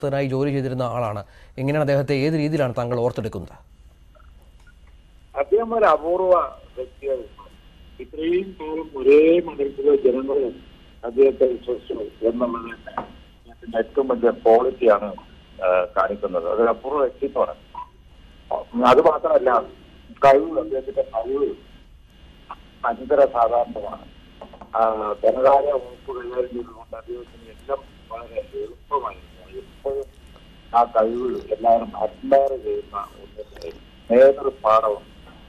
ായി ജോലി ചെയ്തിരുന്ന ആളാണ്. എങ്ങനെയാണ് അദ്ദേഹത്തെ ഏത് രീതിയിലാണ് താങ്കൾ ഓർത്തെടുക്കുന്നത്? അദ്ദേഹം ഒരു അപൂർവ വ്യക്തിയായിരുന്നു ഇത്രയും കാലം ഒരേ മണ്ഡലത്തിലെ ജനങ്ങളും അദ്ദേഹത്തെ വിശ്വസിച്ചു. എന്നുള്ളത് അദ്ദേഹത്തിന്റെ ഏറ്റവും വലിയ ക്വാളിറ്റിയാണ് കാണിക്കുന്നത്. അതൊരു അപൂർവ വ്യക്തിത്വമാണ്. അത് മാത്രമല്ല കഴിവ് അദ്ദേഹത്തിന്റെ കഴിവ് അനന്തര സാധാരണമാണ്. ധനകാര്യ വകുപ്പ് കൈകാര്യം ചെയ്തുകൊണ്ട് അദ്ദേഹത്തിന് ആ കഴിവ് എല്ലാവരും അഡ്മയർ ചെയ്യുന്ന ഒന്നിന്റെ നേതൃപാഠവും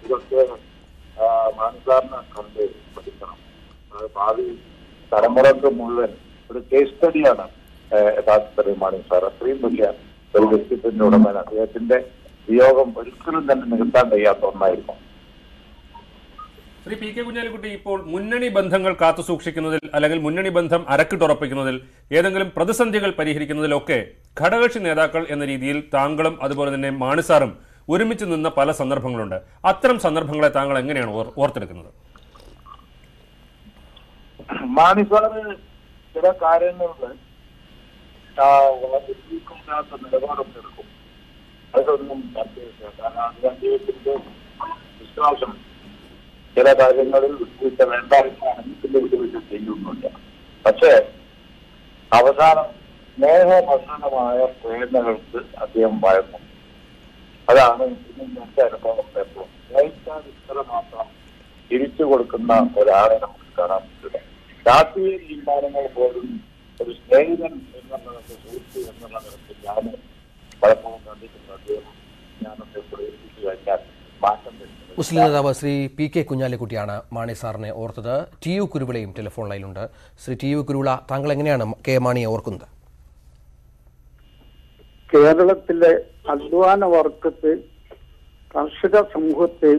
ഇതൊക്കെ മാനസാറിനെ കണ്ട് പഠിക്കണം. ഭാവി തലമുറയ്ക്ക് മുഴുവൻ ഒരു കേസ് സ്റ്റഡിയാണ് യഥാർത്ഥത്തിൽ മാണി സാർ. അത്രയും വലിയ ഒരു വ്യക്തിത്വത്തിന്റെ ഉടമയാണ്. അദ്ദേഹത്തിന്റെ വിയോഗം ഒരിക്കലും തന്നെ നികത്താൻ കഴിയാത്ത ഒന്നായിരുന്നു. ശ്രീ പി കെ കുഞ്ഞാലിക്കുട്ടി ഇപ്പോൾ മുന്നണി ബന്ധങ്ങൾ കാത്തു സൂക്ഷിക്കുന്നതിൽ അല്ലെങ്കിൽ മുന്നണി ബന്ധം അരക്കിട്ടുറപ്പിക്കുന്നതിൽ ഏതെങ്കിലും പ്രതിസന്ധികൾ പരിഹരിക്കുന്നതിലൊക്കെ ഘടകകക്ഷി നേതാക്കൾ എന്ന രീതിയിൽ താങ്കളും അതുപോലെ തന്നെ മാണിസാറും ഒരുമിച്ച് നിന്ന പല സന്ദർഭങ്ങളുണ്ട്. അത്തരം സന്ദർഭങ്ങളെ താങ്കൾ എങ്ങനെയാണ് ഓർത്തെടുക്കുന്നത്? ചില കാര്യങ്ങളിൽ എടുക്കും അതൊന്നും വിശ്വാസം. ചില കാര്യങ്ങളിൽ വിട്ടുവീഴ്ച വേണ്ട എന്നാണ് എനിക്കിന്റെ വിട്ടുവീഴ്ച ചെയ്യുന്നില്ല പക്ഷേ അവസാനം സ്നേഹമസനമായ പ്രേരണകൾക്ക് അദ്ദേഹം വഴങ്ങും. അതാണ് ഇന്ന് ഇന്നത്തെ അനുഭവം എപ്പോഴും സ്നേഹിച്ചാൽ ഇത്ര മാത്രം തിരിച്ചു കൊടുക്കുന്ന ഒരാളെ നമുക്ക് കാണാൻ പറ്റില്ല. രാഷ്ട്രീയ തീരുമാനങ്ങൾ പോലും ഒരു സ്നേഹിതൻ എന്നുള്ള സുഹൃത്ത് എന്നുള്ള നിലത്തിൽ ഞാൻ പലപ്പോഴും കണ്ടിട്ടുണ്ട്. അദ്ദേഹം ഞാനൊക്കെ പ്രേരിപ്പിച്ചു കഴിഞ്ഞാൽ മാറ്റം വരുന്നത് മുസ്ലിം നേതാവ് ശ്രീ പി കെ കുഞ്ഞാലിക്കുട്ടിയാണ് മാണി സാറിനെ ഓർത്തത്. ടി യു കുരുവിളയും ടെലിഫോൺ ലൈനിലുണ്ട്. ശ്രീ ടി യു കുരുവിള താങ്കൾ എങ്ങനെയാണ് കെ മാണിയെ ഓർക്കുന്നത്? കേരളത്തിലെ അധ്വാന വർഗത്തെ കർഷക സമൂഹത്തെ